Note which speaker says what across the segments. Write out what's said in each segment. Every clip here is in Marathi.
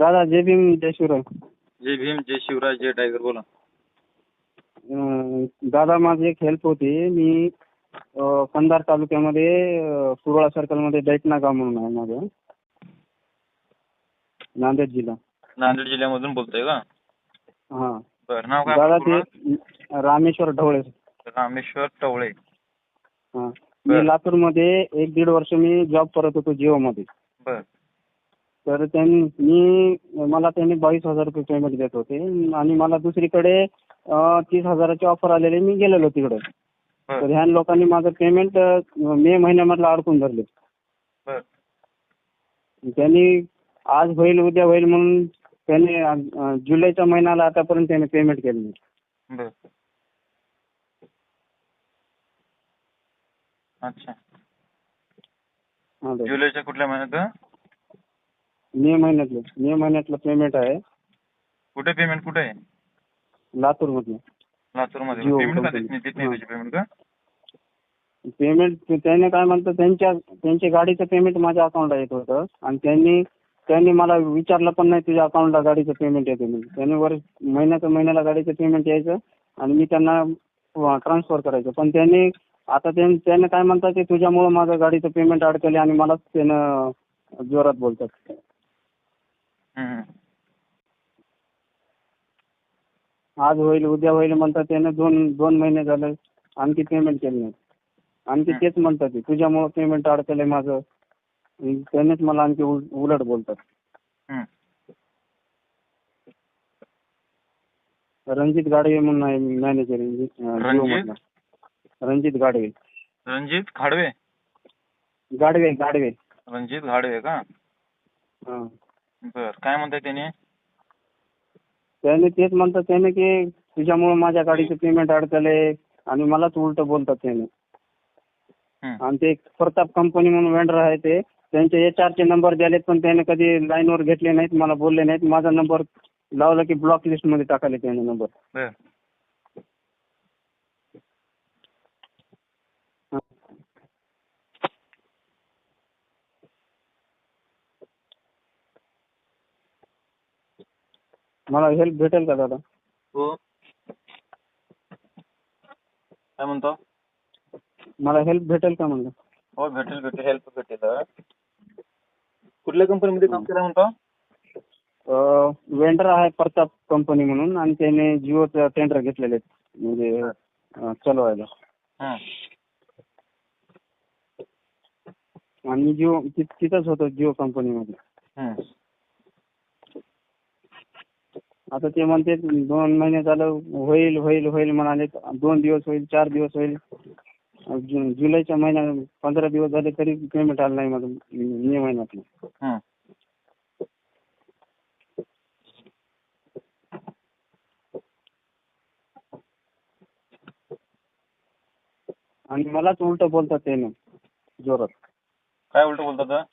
Speaker 1: दादा जय भीम जय शिवराय.
Speaker 2: जय भीम जय शिवराज जय टायगर बोला.
Speaker 1: अं, दादा माझी एक हेल्प होती. मी अं, कंधार तालुक्यामध्ये अं, कुरळा सर्कलमध्ये दैटना गाव म्हणून आहे माझं. नांदेड जिल्हा.
Speaker 2: नांदेड जिल्ह्यामधून बोलतोय का?
Speaker 1: हां.
Speaker 2: बरं नाव काय
Speaker 1: दादा
Speaker 2: आपलं
Speaker 1: ते रामेश्वर ढवळे?
Speaker 2: रामेश्वर टवळे
Speaker 1: हां.
Speaker 2: बरं.
Speaker 1: मी लातूरमध्ये एक दीड वर्ष मी जॉब करत होतो जिओमध्ये.
Speaker 2: बर
Speaker 1: तर त्यांनी मी मला त्यांनी बावीस हजार रुपये पेमेंट देत होते. आणि मला दुसरीकडे तीस हजाराची ऑफर आलेली मी गेलेलो तिकडे. तर ह्या लोकांनी माझं पेमेंट मे महिन्यामधलं अडकून धरले. त्यांनी आज होईल उद्या होईल म्हणून त्यांनी जुलैच्या महिन्याला आतापर्यंत त्याने पेमेंट केलं नाही
Speaker 2: अच्छा. जुलैच्या कुठल्या महिन्यात?
Speaker 1: मे महिन्यातलं मे महिन्यातलं पेमेंट आहे.
Speaker 2: कुठे पेमेंट कुठे? आहे
Speaker 1: जिओ
Speaker 2: पेमेंट का नाही देत नाही
Speaker 1: हां.
Speaker 2: तुझी पेमेंट का?
Speaker 1: पेमेंट त्याने काय म्हणतं त्यांच्या त्यांच्या गाडीचं पेमेंट माझ्या अकाउंटला येत होतं. आणि त्यांनी त्यांनी मला विचारलं पण नाही तुझ्या अकाउंटला गाडीचं पेमेंट येते म्हणून. त्यांनी वर महिन्याचं महिन्याला गाडीचं पेमेंट यायचं आणि मी त्यांना ट्रान्सफर करायचं. पण त्यांनी आता त्यां- त्याने काय म्हणतात की तुझ्यामुळं माझं गाडीचं पेमेंट अडकले आणि मलाच त्यानं जोरात बोलतात. आज होईल उद्या होईल म्हणतात त्यानं दोन दोन महिने झाले आणखी पेमेंट केलं नाही. आणखी तेच म्हणतात की तुझ्यामुळं पेमेंट अडकलंय माझं. त्यानेच मला आणखी उल- उलट बोलतात.
Speaker 2: हम्म.
Speaker 1: रणजित गाडवे म्हणून आहे मॅनेजर
Speaker 2: रणजित?
Speaker 1: रणजित? गाडवे
Speaker 2: रणजित खाडवे?
Speaker 1: गाडवे गाडवे
Speaker 2: रणजित घाडवे का?
Speaker 1: हा.
Speaker 2: बर काय म्हणताय त्याने?
Speaker 1: त्याने तेच म्हणतात त्याने की तुझ्यामुळं माझ्या गाडीचं पेमेंट अडकलंय आणि मलाच उलट बोलतात त्याने. आणि ते प्रताप कंपनी म्हणून वेंडर आहे ते. त्यांचे एच चे नंबर द्यालेत पण त्याने कधी लाईनवर घेतले नाहीत मला बोलले नाहीत. माझा नंबर लावला की ब्लॉक लिस्टमध्ये टाकाले त्याने नंबर
Speaker 2: बर
Speaker 1: मला हेल्प भेटेल का दादा?
Speaker 2: हो. काय म्हणतो?
Speaker 1: मला हेल्प भेटेल का म्हणलं?
Speaker 2: हो भेटेल भेटेल. हेल्प भेटेल. कुठल्या कंपनीमध्ये काम केलं म्हणतो?
Speaker 1: वेंडर आहे प्रताप कंपनी म्हणून आणि त्याने जिओचं टेंडर घेतलेले आहेत म्हणजे अं, चालवायला
Speaker 2: हं.
Speaker 1: आणि जिओ ति- तिथंच होतो जिओ कंपनीमध्ये
Speaker 2: हं.
Speaker 1: आता ते म्हणते दोन महिने झालं होईल होईल होईल म्हणाले. दोन दिवस होईल चार दिवस होईल. जु- जुलैच्या महिन्यात पंधरा दिवस झाले तरी पेमेंट आलं नाही माझं मे महिन्यातलं
Speaker 2: हं.
Speaker 1: आणि मलाच उलट बोलतात त्याने जोरात.
Speaker 2: काय उलट बोलतात?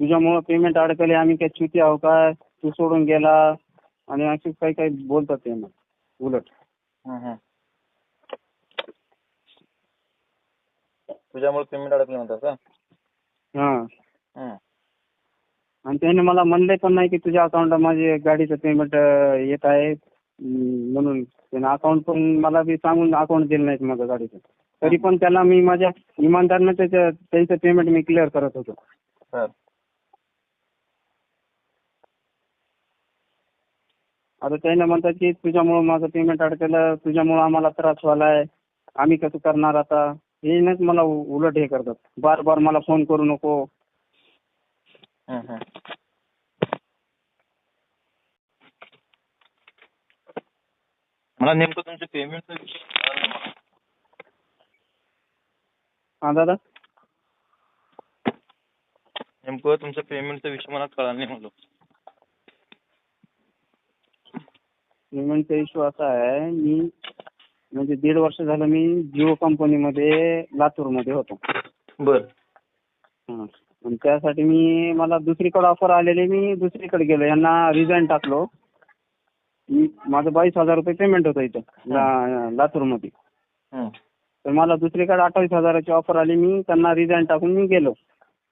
Speaker 1: तुझ्यामुळं पेमेंट अडकले आम्ही काय चुती आहो काय तू सोडून गेला आणि असे काही काही बोलतात त्यांना उलट.
Speaker 2: हं, हं. तुझ्यामुळे पेमेंट अडकलं म्हणतात का
Speaker 1: हा.
Speaker 2: हं.
Speaker 1: आणि त्याने मला म्हणले पण नाही की तुझ्या अकाउंटला माझे गाडीचं पेमेंट येत आहे. म्हणून त्याने अकाउंट पण मला बी सांगून अकाउंट दिलं नाहीत माझं गाडीचं. तरी पण त्याला मी माझ्या इमानदारनं त्याचं त्यांचं पेमेंट मी क्लिअर करत होतो
Speaker 2: बर
Speaker 1: आता त्याने म्हणतात की तुझ्यामुळं माझं पेमेंट अडकलं तुझ्यामुळं आम्हाला त्रास व्हायलाय आम्ही कसं करणार आता? हे नाहीच मला उ- उलट हे करतात. बार बार मला फोन करू नको.
Speaker 2: हं, हं. मला नेमकं तुमचं मला.
Speaker 1: हा दादा?
Speaker 2: नेमकं तुमचं पेमेंटचा विषय मला कळाला नाही म्हणलो
Speaker 1: पेमेंटचा इश्यू असा आहे मी म्हणजे दीड वर्ष झालं मी जिओ कंपनीमध्ये लातूरमध्ये होतो.
Speaker 2: बर.
Speaker 1: हा. आणि त्यासाठी मी मला दुसरीकडे ऑफर आलेली मी दुसरीकडे गेलो. यांना रिझाईन टाकलो. मी माझं बावीस हजार रुपये पेमेंट होतं इथं ला- लातूरमध्ये.
Speaker 2: हं.
Speaker 1: तर मला दुसरीकडे अठ्ठावीस हजाराची ऑफर आली मी त्यांना रिझाईन टाकून मी गेलो.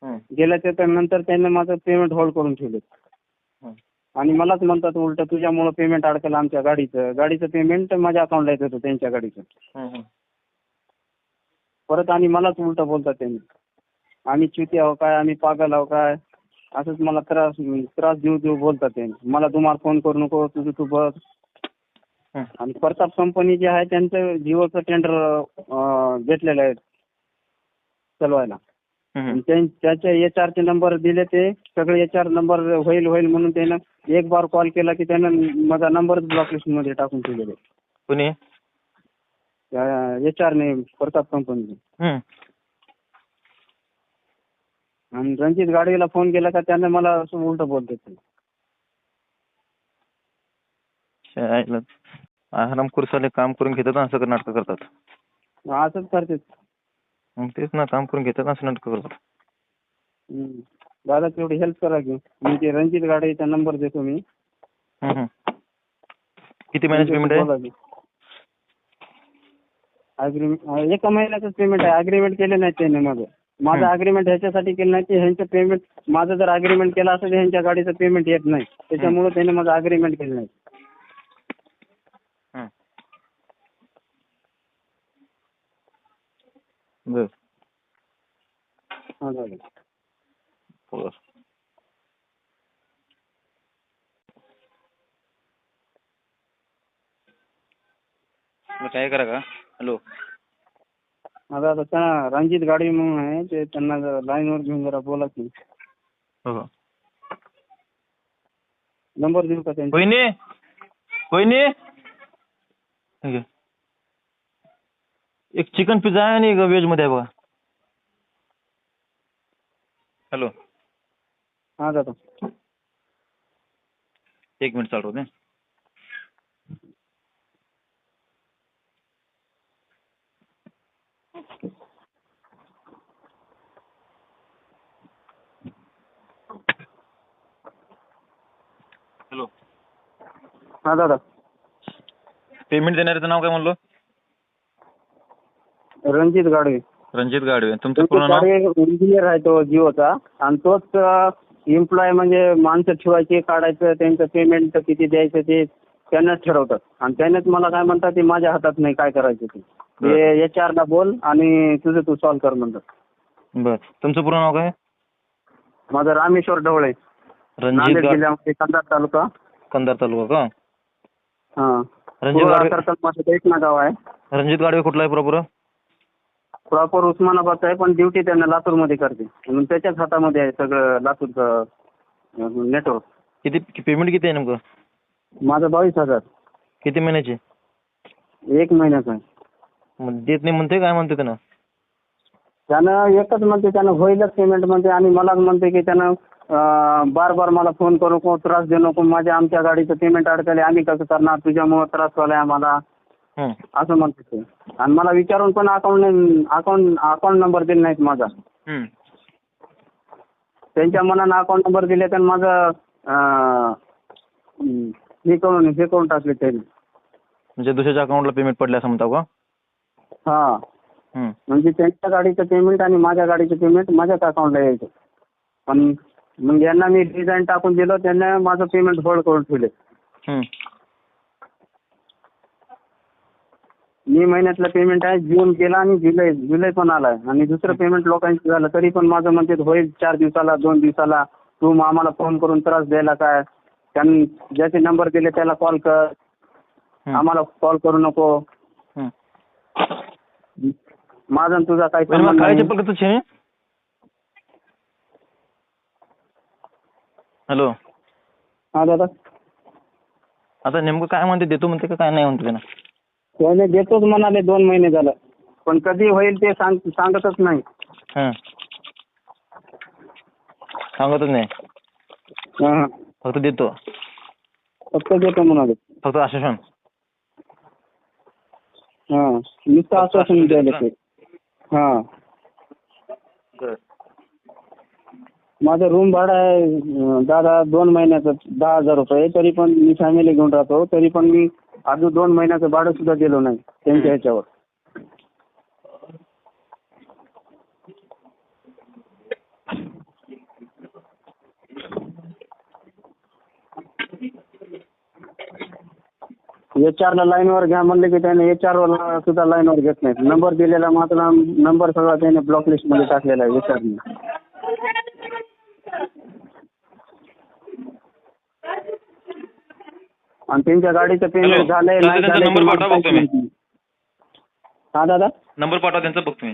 Speaker 2: हं.
Speaker 1: गेल्याच्यानंतर त्यांनी माझं पेमेंट होल्ड करून ठेवलं. आणि मलाच म्हणतात उलट तुझ्यामुळं पेमेंट अडकलं आमच्या गाडीचं. गाडीचं पेमेंट माझ्या अकाउंटला येत होतं त्यांच्या गाडीचं. परत आणि मलाच उलट बोलतात त्यांनी. आम्ही चुती आहो काय आम्ही पागल आहो काय? असंच मला त्रास त्रास देऊ देऊ बोलतात त्यांनी. मला तुम्हाला फोन करू नको तुझं तू बघ.
Speaker 2: हं.
Speaker 1: आणि प्रताप कंपनी जे आहे त्यांचं जिओचं टेंडर घेतलेलं आहे. चालवायला.
Speaker 2: हं, हं.
Speaker 1: आणि त्यां- त्याचे एच चे नंबर दिले ते सगळे एच आर नंबर होईल होईल म्हणून त्यानं एक बार कॉल केला की त्यानं माझा नंबरच ब्लॉक लिस्टमध्ये टाकून ठेवलेले
Speaker 2: कोणी
Speaker 1: एच आरने प्रताप कंपनीने
Speaker 2: हं.
Speaker 1: आणि रणजित गाडगेला फोन केला का त्यानं मला असं उलट बोलतात ते.
Speaker 2: शाळेला आराम कुरसाले काम करून घेतात असं नाटकं करतात
Speaker 1: असंच करते
Speaker 2: मग तेच ना काम करून घेतात आणि असं नाटकं करतात.
Speaker 1: हम्म. दादा तेवढी हेल्प करा की. मी ते रणजित गाडगेचा नंबर देतो मी.
Speaker 2: किती महिन्याचं पेमेंट आहे?
Speaker 1: अग्रीमेंट एका महिन्याचं पेमेंट आहे. अग्रीमेंट केले नाही त्याने माझं. माझं. अग्रीमेंट ह्याच्यासाठी केलं नाही की ह्यांचं पेमेंट माझं जर अग्रीमेंट केलं असतं तर ह्यांच्या गाडीचं पेमेंट येत नाही. त्याच्यामुळे त्याने माझं अग्रीमेंट केलं नाही
Speaker 2: हं. बर
Speaker 1: हा दादा
Speaker 2: बर मग काय करा का हॅलो
Speaker 1: हा दादा त्या रणजित गाडगे म्हणून आहे ते त्यांना जरा लाईनवर घेऊन जरा बोला की
Speaker 2: हो हो
Speaker 1: नंबर देऊ का त्यांचा
Speaker 2: वहिनी वहिनी हे घे. एक चिकन पिझ्झा आहे आणि एक व्हेजमध्ये आहे बघा. हॅलो
Speaker 1: हा दादा.
Speaker 2: एक मिनिट चालू दे. हॅलो
Speaker 1: हा दादा.
Speaker 2: पेमेंट देणाऱ्याचं नाव काय म्हणलो?
Speaker 1: रणजित गाडगे
Speaker 2: रणजित गाडवे. तुमचं पूर्ण नाव?
Speaker 1: इंजिनियर आहे तो जिओचा. आणि तोच एम्प्लॉय म्हणजे माणसं ठेवायचे काढायचं त्यांचं पेमेंट किती द्यायचं ते त्यांनाच ठरवतात. आणि त्यानेच मला काय म्हणतात ते माझ्या हातात नाही काय करायचं ते. एच ला बोल आणि तुझं तू सॉल्व्ह कर म्हणतात.
Speaker 2: बर. तुमचं पूर्ण नाव काय?
Speaker 1: माझं रामेश्वर ढवळे. नांदेड जिल्ह्यामध्ये कंधार तालुका.
Speaker 2: कंधार तालुका का?
Speaker 1: हा.
Speaker 2: रणजित गाडवे
Speaker 1: गाव आहे.
Speaker 2: रणजित गाडवे कुठला आहे प्रॉपर
Speaker 1: प्रॉपर उस्मानाबादचा आहे पण ड्युटी त्यांना लातूरमध्ये करते. म्हणून त्याच्याच हातामध्ये आहे सगळं लातूरचं नेटवर्क
Speaker 2: किती पेमेंट किती आहे नेमकं?
Speaker 1: माझं बावीस हजार.
Speaker 2: किती महिन्याचे?
Speaker 1: एक महिन्याचं आहे.
Speaker 2: मग देत नाही म्हणते काय म्हणते त्यानं?
Speaker 1: त्यानं एकच म्हणते त्यानं होईलच पेमेंट म्हणते आणि मलाच म्हणते की त्यानं अं, बार बार मला फोन करू नको त्रास देऊ नको माझ्या आमच्या गाडीचं पेमेंट अडकले आम्ही कसं करणार? तुझ्यामुळं त्रास व्हायला आम्हाला. असं म्हणते ते आणि मला विचारून पण अकाउंट अकाउंट अकाउंट नंबर दिला नाहीत माझा. त्यांच्या मनानं अकाउंट नंबर दिले तर माझं अं, हं, हे करून हे करून टाकले त्यांनी.
Speaker 2: म्हणजे दुसऱ्याच्या अकाउंटला पेमेंट पडले असं म्हणता का?
Speaker 1: हा. म्हणजे त्यांच्या गाडीचं पेमेंट आणि माझ्या गाडीचं पेमेंट माझ्याच अकाउंटला यायचं. पण मग यांना मी डिझाईन टाकून दिलं त्यांना माझं पेमेंट होल्ड करून ठेवले. मे महिन्यातलं पेमेंट आहे जून गेला आणि जुलै जुलै पण आलाय. आणि दुसरं पेमेंट लोकांचं झालं तरी पण माझं म्हणते होईल चार दिवसाला दोन दिवसाला. तू मग आम्हाला फोन करून त्रास द्यायला काय? त्यांनी ज्याचे नंबर दिले त्याला कॉल कर. आम्हाला कॉल करू नको. माझा आणि तुझा काही संबंध नाही.
Speaker 2: हॅलो
Speaker 1: हा दादा.
Speaker 2: आता नेमकं काय म्हणते देतो म्हणते का काय नाही म्हणते त्यानं
Speaker 1: त्याने देतोच म्हणाले दोन महिने झालं. पण कधी होईल ते सांग सांगतच नाही.
Speaker 2: हं. सांगतच नाही.
Speaker 1: हा.
Speaker 2: फक्त देतो.
Speaker 1: फक्त देतो म्हणाले.
Speaker 2: फक्त आश्वासन.
Speaker 1: हा. नुसतं आश्वासन द्यायला ते. हा. माझं रूम भाडं आहे अं, दादा दोन महिन्याचं दहा हजार रुपये तरी पण मी फॅमिली घेऊन राहतो तरी पण मी अजू दोन महिन्याचं भाडं सुद्धा दिलं नाही त्यांच्या हम्म. ह्याच्यावर. वर आर ला लाईनवर घ्या म्हणले की त्याने एच सुद्धा लाईनवर घेत नंबर दिलेला मात्र नंबर सगळा त्याने ब्लॉक लिस्ट मध्ये टाकलेला आहे एच आणि त्यांच्या गाडीचं पेमेंट. झालंय नाही झालंय मला
Speaker 2: पाठवा बघतो मी.
Speaker 1: हा दादा
Speaker 2: नंबर पाठवा त्यांचा बघतो मी